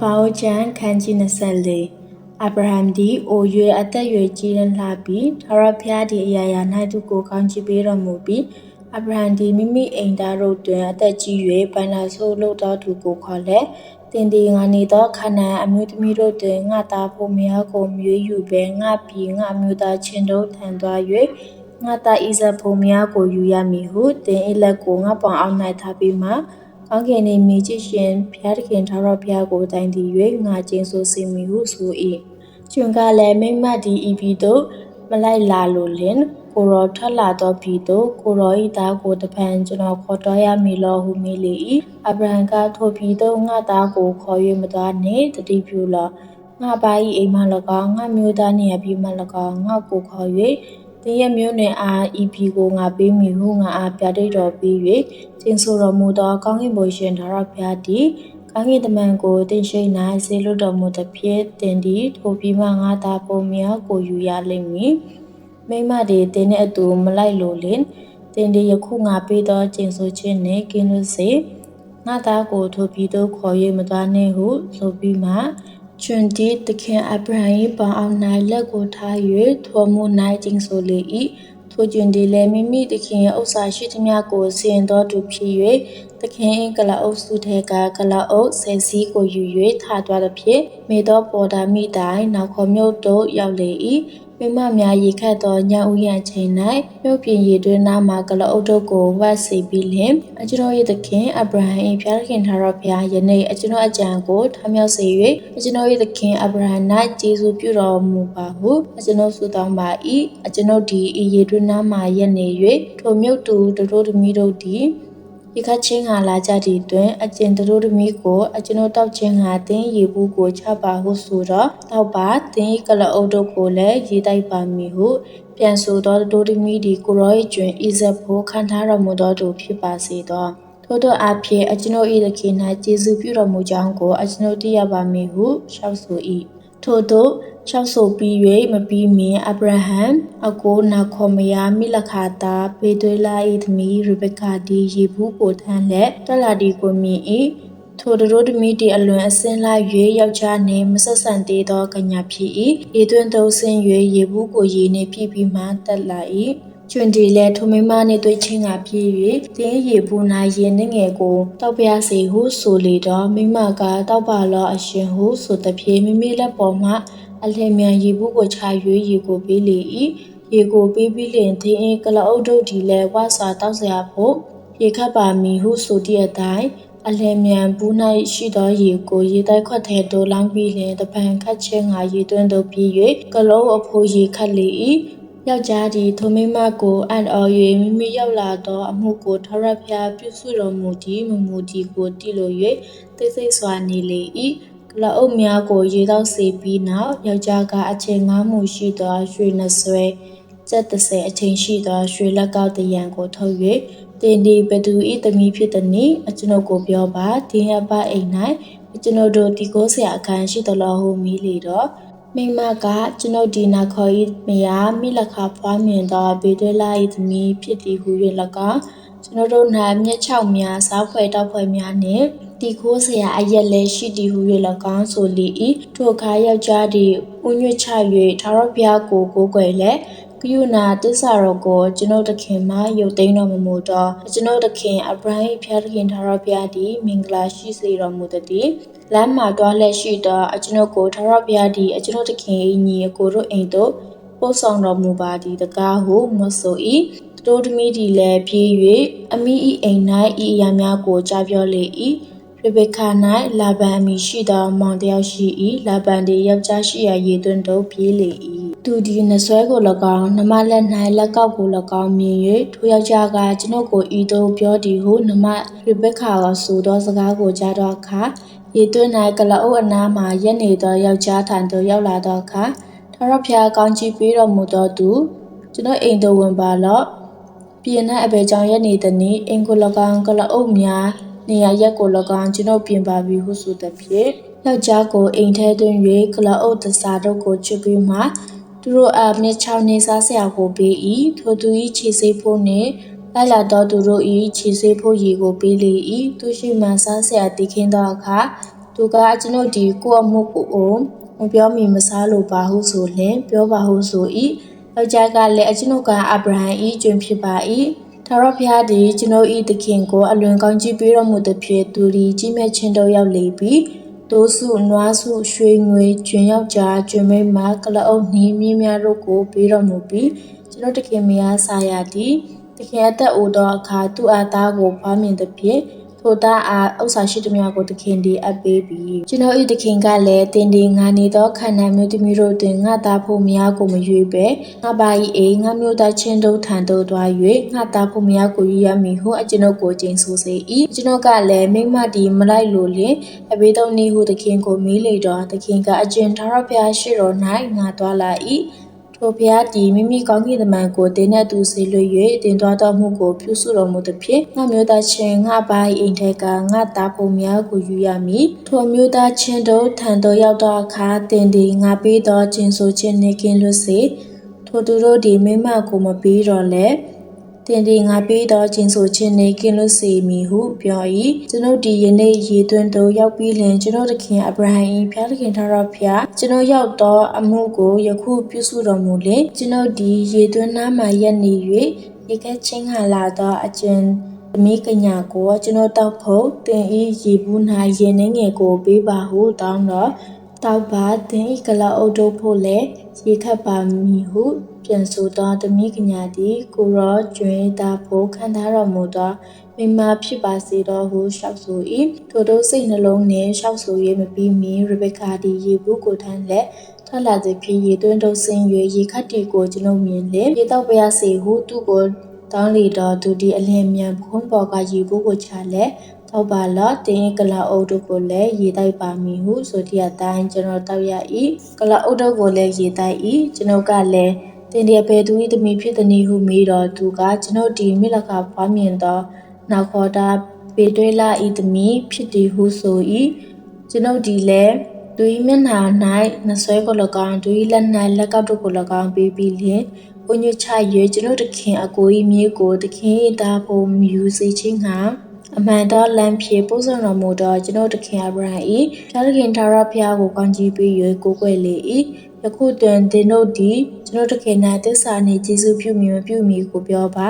ဘာအိုချန်ခန်းကြီး24အာဗြဟံသည်အို၍အသက်၍ကြီးရန်လှပြီးထာဝရဘုရားသည်အရာရာ၌သူကိုကောင်းချီးပေးတော်မူပြီးအာဗြဟံသည်မိမိအိမ်သားတို့တွင်အသက်ကြီး၍ဗန္နာဆိုးလို့တော်သူကိုခေါ်လက်တင်ဒီငါနေသောခန္ဓာအမျိုးသမီးတို့တွင်ငါသားဖို့မယားကိုမြွေးယူပဲငါပြီးငါမျိုးသားချင်းတို့ထံသွား၍ငါသားဣဇက်ဖို့မယားကိုယူရမည်ဟုတင်အလက်ကိုငါပေါင်အောင်၌ထားပြီးမှ ကောင်းကင်နေမိချစ်ရှင်ဘုရားသခင်ထာဝရဘုရားကိုတိုင်တည်၍ငါကျင်းဆိုစီမီဟုဆို၏ကျွန်ကလည်းမိမ့်မဒီဤပြီတို့မလိုက်လာလို့လင်ကိုရောထွက်လာသောပြီတို့ကိုရောဤသားကိုတပံကျွန်တော်ခေါ်တော်ရမည်လောဟုမေးလေ၏အဗြဟံကထိုပြီတို့ငါသားကိုခေါ်၍မသွားနှင့်တတိပြုလောငါပါဤအိမ်မှ၎င်းငါမျိုးသားနေရပြီမှ၎င်းငါကိုခေါ်၍ တင်းရမျိုးနယ်အား ဤပြီကို ငါပေးမည်ဟု ငါအားပြတိတော်ပြီး၍ကျင်းဆိုတော်မူသော ကောင်းကင်ဘုရှင်သာရဘုရားသည် ကောင်းကင်တမန်ကိုတင်ရှိ၌ဆေလွတ်တော်မူသဖြင့်တင်သည် ထိုပြီးမှ ငါသာပုံမြောက်ကို ယူရလိမ့်မည် မိမသည်တင်းနှင့်အတူ မလိုက်လိုလင်တင်သည် ယခု ငါပေးသော ကျင့်ဆိုခြင်းနှင့် ကင်းလွတ်စေ ငါသားကို ထိုပြီးသို့ ခေါ်၍မသွားနှင့်ဟု ဆိုပြီးမှ ကျွန်ဒီသခင်အဗြဟံ၏ပေါင်အောင်၌လက်ကိုထား၍ထိုမှု၌ကျင့်ဆိုလေ၏ထိုကျွန်းဒီလည်းမိမိသခင်ရဲ့ဥစ္စာရှိသမျှကိုစင်တော်သူဖြစ်၍သခင်၏ကလအုပ်စုထဲကကလအုပ်ဆယ်စီးကိုယူ၍ထားသွားသည်ဖြင့်မေတော်ပေါ်တာမိတိုင်နောက်ခေါ်မြုပ်တို့ရောက်လေ၏ မိမများရေခတ်သောညံဥရန်ချိန်၌မြို့ပြင်ရေတွင်နာမှာကလအုပ်တို့ကိုဝတ်စီပြီးလင်အကျွန်တော်၏သခင်အဗြဟံ၏ဖျားခင်ထာတော်ဘုရားယနေ့အကျွန်တော်အကြံကိုထမြောက်စေ၍အကျွန်တော်၏သခင်အဗြဟံ၌ကျေးဇူးပြုတော်မူပါဟုအကျွန်တော်ဆုတောင်းပါ၏အကျွန်ုပ်ဒီဤရေတွင်နာမှာရက်နေ၍ထိုမြုပ်သူတို့သမီးတို့သည် ဒီခတ်ချင်းဟာလာကြသည့်တွင်အကျင့်တို့သမီးကိုအကျွန်ုပ်တောက်ချင်းဟာတင်းရေဘူးကိုချပါဟုဆိုတော့တောက်ပါတင်းကလအုပ်တို့ကိုလည်းရေတိုက်ပါမည်ဟုပြန်ဆိုသောတို့သမီးဒီကိုရော၏ကျွင်ဣဇက်ဖို့ခံထားတော်မူသောသူဖြစ်ပါစေသောထို့သောအဖြစ်အကျွန်ုပ်၏သခင်၌ကျေးဇူးပြုတော်မူကြောင်းကိုအကျွန်ုပ်သိရပါမည်ဟုရှောက်ဆို၏ထို့သော ရှောက်ဆိုပြီး၍မပြီးမင်အဗြဟံအကိုနာခေါ်မယာမိလခါတာပေသွေလာ၏သမီးရေဘကာဒီယေဘူးကိုထမ်းလက်တက်လာဒီကိုမြင်၏ထိုတို့သမီးတီအလွန်အစင်းလိုက်၍ယောက်ျားနှင့်မဆက်ဆံသေးသောကညာဖြစ်၏ရေသွင်းသုံးဆင်း၍ရေဘူးကိုရေနှင့်ပြည့်ပြီးမှတက်လာ၏ကျွန်းဒီလဲထိုမိမနှင့်တွေ့ချင်းကပြေး၍တင်းရေဘူးနာရင်နှငယ်ကိုတောက်ပြစေဟုဆိုလေတော့မိမကတောက်ပါလောအရှင်ဟုဆိုသည်ဖြင့်မိမိလက်ပေါ်မှ အလင်းမြန်ရေဘူးကိုချ၍ရေကိုပေးလေ၏ရေကိုပေးပြီးလင်သင်အင်းကလအုပ်တို့ဒီလဲဝါစာတောက်စရာဖို့ရေခတ်ပါမည်ဟုဆိုသည့်အတိုင်းအလင်းမြန်ဘူး၌ရှိသောရေကိုရေတိုက်ခွက်ထဲသို့လောင်းပြီးလင်တပံခတ်ချင်းငါရေသွင်းသို့ပြေး၍ကလုံးအဖိုးရေခတ်လေ၏ယောက်ျားသည်ထိုမိမကိုအံ့ဩ၍မိမိရောက်လာသောအမှုကိုထရဖျားပြုစုတော်မူသည်မမူသည်ကိုတည်လို၍သိစိတ်စွာနေလေ၏ ကလအုပ်များကို ရေတော့စေပြီးနောက် ယောက်ျားကအချိန်ငားမှုရှိသော ရွှေနှဆွဲကျက်30အချိန်ရှိသော ရွှေလက်ကောက်တရံကို ထုတ်၍တင်ဒီဘသူဤသမီးဖြစ်သည်နိအကျွန်ုပ်ကိုပြောပါဒီအပအိမ်၌အကျွန်ုပ်တို့ဒီကိုဆရာအခန်းရှိသလိုဟုမိလေတော့ မိမက ကျွန်ုပ်ဒီနာခေါ်ဤမယား မိလခါဖွားမြင်သော ဘေဒလာဤသမီးဖြစ်သည်ဟု၍၎င်း ကျွန်ုပ်တို့၌မျက်ချောက်များ စားဖွဲတောက်ဖွဲများနှင့် တီခိုးဆရာအရက်လည်းရှိသည်ဟု၍၎င်းဆိုလေ၏ထိုအခါယောက်ျားသည်ဥညွတ်ချ၍ထာဝရဘုရားကိုကိုးကွယ်လျက်ကယုဏသစ္စာတော်ကိုကျွန်ုပ်တခင်မှယုတ်သိမ်းတော်မမူသောကျွန်ုပ်တခင်အဗြဟိဘုရားသခင်ထာဝရဘုရားသည်မင်္ဂလာရှိစေတော်မူသည်လမ်းမှာတွားလက်ရှိသောအကျွန်ုပ်ကိုထာဝရဘုရားသည်အကျွန်ုပ်တခင်၏ညီအကိုတို့အိမ်သို့ပို့ဆောင်တော်မူပါသည်တကားဟုမဆို၏တိုးသမီးဒီလည်းပြေး၍အမိဤအိမ်၌ဤအရာများကိုကြားပြောလေ၏ ရေဘက်ကာ၌လာဗန်အမည်ရှိသော မောင်တယောက်ရှိ၏လာဗန်သည် ယောက်ျားရှိရာရေသွင်းတို့ ပြေးလေ၏သူသည်နှဆွဲကို၎င်း နှမလက်၌လက်ကောက်ကို၎င်းမြင်၍ထိုယောက်ျားက ကျွန်ုပ်ကို ဤသို့ပြောသည်ဟု နှမရေဘက်ကာကဆိုသောစကားကို ကြားသောအခါ ရေသွင်း၌ကလအုပ်အနားမှရက်နေသော ယောက်ျားထံသို့ ရောက်လာသောအခါ ထာဝရဘုရား ကောင်းချီးပေးတော်မူသောသူ ကျွန်ုပ်အိမ်သို့ ဝင်ပါလော့ ပြင်၌အဘယ်ကြောင့်ရက်နေသနည်းအင်ကို၎င်းကလအုပ်များ နေရာရက်ကို၎င်းကျွန်ုပ်ပြင်ပါပြီဟုဆိုသည်ဖြင့်ယောက်ျားကိုအိမ်ထဲသွင်း၍ကလအုပ်တစားတို့ကိုချစ်ပြီးမှသူတို့အားမြစ်ချောင်းနေစားဆရာကိုပေး၏ထိုသူ၏ခြေစိပ်ဖို့နှင့်လိုက်လာသောသူတို့၏ခြေစိပ်ဖို့ရေကိုပေးလေ၏သူရှိမှစားဆရာတည်ခင်းသောအခါသူသူကကျွန်ုပ်ဒီကိုယ့်အမှုကိုအိုမပြောမီမစားလို့ပါဟုဆိုလျင်ပြောပါဟုဆို၏ယောက်ျားကလည်းအကျွန်ုပ်ကအဗြဟံ၏ကျွင်ဖြစ်ပါ၏ ထာဝရဘုရားသည်ကျွန်ုပ်၏သခင်ကို အလွန်ကောင်းကြီးပေးတော်မူသဖြင့်သူသည်ကြီးမြတ်ခြင်းတို့ရောက်လေပြီတိုးစုနွားစုရွှေငွေကျွင်ယောက်ျားကျွင်မိန်းမကလအုပ်နှင်းမြင်းများတို့ကိုပေးတော်မူပြီးကျွန်ုပ်သခင်မယားဆာယာသည်သခင်အသက်အိုသောအခါသူ့အားသားကိုဖွားမြင်သဖြင့် ထိုသားအားဥစ္စာရှိသမျှကိုသခင်သည်အပ်ပေးပြီကျွန်တော်၏သခင်ကလည်းတင်ဒီငါနေသောခန္ဓာမျိုးသမီးတို့တွင်ငါသားဖို့မယားကိုမရွေးပဲငါပါ၏အိမ်ငါမျိုးသားချင်းတို့ထံသို့သွား၍ငါသားဖို့မယားကိုယူရမည်ဟုအကျွန်ုပ်ကိုကျိန်ဆိုစေ၏ကျွန်ုပ်ကလည်းမိမဒီမလိုက်လို့လင်အဘေသုံးနည်းဟုသခင်ကိုမေးလေတော့သခင်ကအကျင့်ထာဝရဘုရားရှိတော်၌ငါသွားလာ၏ ထိုဘုရားသည်မိမိကောင်းကင်တမန်ကိုတင်းနဲ့သူဆေလွှ၍တင်သွားတော်မူကိုပြုစုတော်မူသဖြင့်ငါမျိုးသားချင်းငါပိုင်အိမ်ထက်ကငါသားပုံများကိုယူရမည်ထိုမျိုးသားချင်းတို့ထံသို့ရောက်သောအခါတင်သည်ငါပေးသောခြင်းဆိုခြင်းနှင့်ကင်းလွတ်စေထိုသူတို့သည်မိမကိုမပေးတော့လဲ တင်ဒီငါပေးသောခြင်းဆိုခြင်းနှင့်ကင်းလွတ်စေမည်ဟုပြော၏ကျွန်ုပ်ဒီယနေ့ရေသွင်းသို့ရောက်ပြီးလင်ကျွန်ုပ်သခင်အဗြဟံ၏ဖျားသခင်ထာဝရဘုရားကျွန်ုပ်ရောက်သောအမှုကိုယခုပြုစုတော်မူလင်ကျွန်ုပ်ဒီရေသွင်းနားမှရက်နေ၍ရေခဲချင်းခါလာသောအကျဉ်သမီးကညာကိုကျွန်တော်တောက်ဖို့တင်ဤရေဘူး၌ရေနှင်းငယ်ကိုပေးပါဟုတောင်းတော့တောက်ပါတင်ဤကလာအုပ်တို့ဖို့လည်းရေခတ်ပါမည်ဟု ပြန်ဆိုသောသမီးကညာသည် ကိုရောကျွင်းသားဖို့ခံထားတော်မူသောမိမဖြစ်ပါစေတော်ဟုရှောက်ဆို၏ထိုတို့စိတ်နှလုံးနှင့်ရှောက်ဆို၍မပြီးမီရဘက်ကာသည်ရေဘူးကိုထမ်းလက်ထွက်လာသည်ဖြစ်ရေသွင်းတို့ဆင်း၍ရေခတ်တီကိုကျွန်ုပ်မြင်လင်ရေတော့ပါရစေဟုသူ့ကိုတောင်းလီတော်သူဒီအလင်းမြန်ဖုံးပေါ်ကရေဘူးကိုချလက်တော့ပါလော့တင်းကလာအုပ်တို့ကိုလည်းရေတိုက်ပါမည်ဟုဆိုတဲ့အတိုင်းကျွန်တော်တောက်ရ၏ကလာအုပ်တို့ကိုလည်းရေတိုက်၏ကျွန်ုပ်ကလည်း တင်ဒီဘယ်သူ၏သမီးဖြစ်သည်ဟုမေးတော့သူကကျွန်ုပ်ဒီမိလကဖွားမြင်သောနောက်ခေါ်တာပေတွဲလာ၏သမီးဖြစ်သည်ဟုဆို၏ကျွန်ုပ်ဒီလည်းသူ၏မျက်နှာ၌နှဆွဲကို၎င်းသူ၏လက်၌လက်ကောက်တို့ကို၎င်းပေးပြီးလျင်ကိုညချ၍ကျွန်ုပ်တခင်အကို၏မြေကိုတခင်၏သားဖို့မြူစေခြင်းဟာအမှန်သောလမ်းဖြင့်ပို့ဆောင်တော်မူသောကျွန်ုပ်တခင်အဗြဟံ၏ဖျားသခင်ထာဝရဘုရားကိုကောင်းချီးပေး၍ကိုးကွယ်လေ၏ ယခုတွင်သင်တို့သည်ကျွန်ုပ်တခင်၌သစ္စာနှင့်ကျေးဇူးပြုမည်မပြုမည်ကိုပြောပါ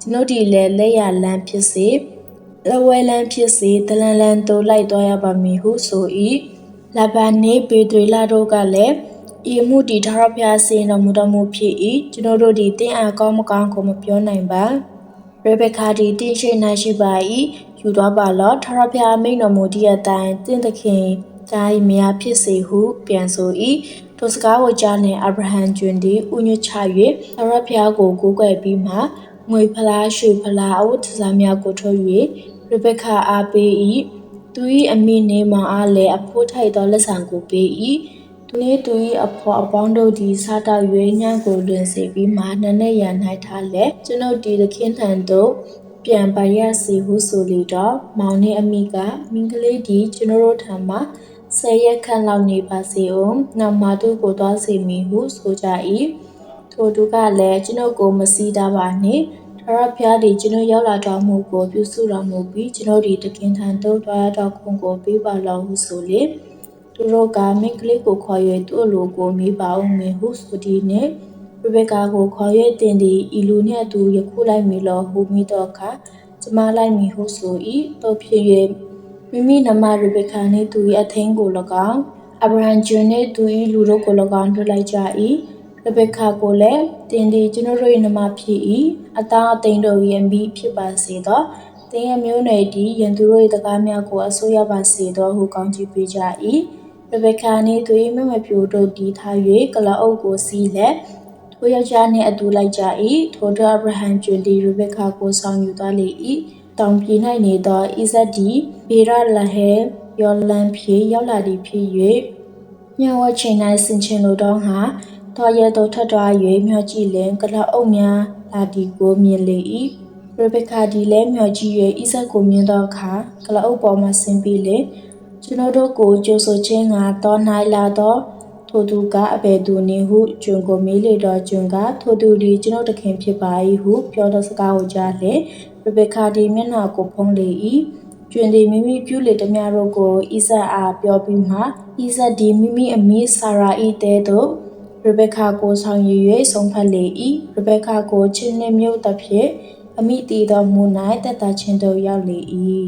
ကျွန်ုပ်ဒီလည်းလက်ရလမ်းဖြစ်စေလဝဲလန်းဖြစ်စေတလန်လန်သို့လိုက်သွားရပါမည်ဟုဆို၏လဘာနေပေတွေလာတို့ကလည်းဤမှုဒီထာဝရဘုရားစေတော်မူတော်မူဖြစ်၏ကျွန်တော်တို့ဒီတင်းအားကောင်းမကောင်းကိုမပြောနိုင်ပါရေဘက်ကာဒီတင်းရှိ၌ရှိပါ၏ယူသွားပါလော့ထာဝရဘုရားမိန်တော်မူသည့်အတိုင်းတင့်သခင် တိုင်းမယားဖြစ်စေဟု ပြန်ဆို၏ထိုစကားကိုကြားလင်အာဗြဟံကျွင်သည်ဥညွတ်ချ၍ထာဝရဘုရားကိုကိုးကွယ်ပြီးမှငွေဖလားရွှေဖလားအဝတ်တစားများကိုထုတ်၍ရေဘက်ကာအားပေး၏သူ၏အမိနေမောင်အားလည်းအဖိုးထိုက်သောလက်ဆောင်ကိုပေး၏သူနှင့်သူ၏အဖော်အပေါင်းတို့သည်စားတောက်၍ညံ့ကိုလွင်စေပြီးမှနနဲ့ရန်၌ထားလက်ကျွန်ုပ်ဒီသခင်ထံသို့ပြန်ပါရစီဟုဆိုလေတော့မောင်နှင့်အမိကမင်းကလေးဒီကျွန်တော်တို့ထံမှ ဆယ်ရက်ခန့်လောက်နေပါစေအောင်နောက်မှသူ့ကိုသွားစေမည်ဟုဆိုကြ၏ထိုသူကလည်းကျွန်ုပ်ကိုမစည်းတာပါနှင့်ထာဝရဘုရားသည်ကျွန်ုပ်ရောက်လာတော်မူကိုပြုစုတော်မူပြီးကျွန်ုပ်ဒီတခင်ထံသို့သွားတော်ခွန်ကိုပေးပါလောဟုဆိုလေသူတို့ကမင်းကလေးကိုခေါ်၍သူ့လိုကိုမေးပါဦးမည်ဟုဆိုသည်နှင့်ရဘကာကိုခေါ်၍တင်သည်ဤလူနှင့်အတူယခုလိုက်မည်လောဟုမိတော့အခါကျမလိုက်မည်ဟုဆို၏တို့ဖြစ်၍ မိမိနမရဘကာနှင့်သူ၏အသင်းကို၎င်းအဗြဟံဂျွန်နှင့်သူ၏လူတို့ကို၎င်းလွှတ်လိုက်ကြ၏ရဘကာကိုလည်းတင်သည်ကျွန်တော်တို့၏နမဖြစ်၏အသားအသိန်းတို့၏အမိဖြစ်ပါစေသောတင်းရမျိုးနွယ်ဒီယန်သူတို့၏တကားများကိုအစိုးရပါစေသောဟုကောင်းချီးပေးကြ၏ရဘကာနှင့်သူ၏မမပြိုတို့တီးထား၍ကလအုပ်ကိုစီးလက်ထိုယောက်ျားနှင့်အတူလိုက်ကြ၏ထိုတို့အဗြဟံကျွန်းဒီရဘကာကိုဆောင်ယူသွားလေ၏ တောင်ပြည်၌နေသောဣဇက်ဒီဘေရလဟဲယောလန်ဖြေရောက်လာသည်ဖြစ်၍ညဝချိန်၌ဆင်ချင်လိုတော့ဟာတော်ရဲတော်ထထ၍မျှော်ကြည့်လင်ကလအုပ်များလာဒီကိုမြင်လေ၏ရဘကာဒီလည်းမျှော်ကြည့်၍ဣဇက်ကိုမြင်သောအခါကလအုပ်ပေါ်မှဆင်းပြီးလေကျွန်တော်တို့ကိုကြိုးဆိုခြင်းကတော်၌လာသောထိုသူကအဘယ်သူနည်းဟုကျွန်းကိုမေးလေတော့ကျွန်းကထိုသူဒီကျွန်ုပ်တခင်ဖြစ်ပါ၏ဟုပြောသောစကားကိုကြားလေ ရဘကာဒီမျက်နှာကို ဖုံးလေ၏ကျွင်သည် မိမိပြုလေသမျှတို့ကိုဣဇက်အား ပြောပြီးမှဣဇက်သည် မိမိအမိဆာရာ၏တဲသို့ရဗက္ခကို ဆောင်ယူ၍ဆုံးဖြတ်လေ၏ရဗက္ခကိုချစ်နှင့်မြုပ်သဖြင့် အမိတည်သောမူ၌တက်တာချင်းသို့ ရောက်လေ၏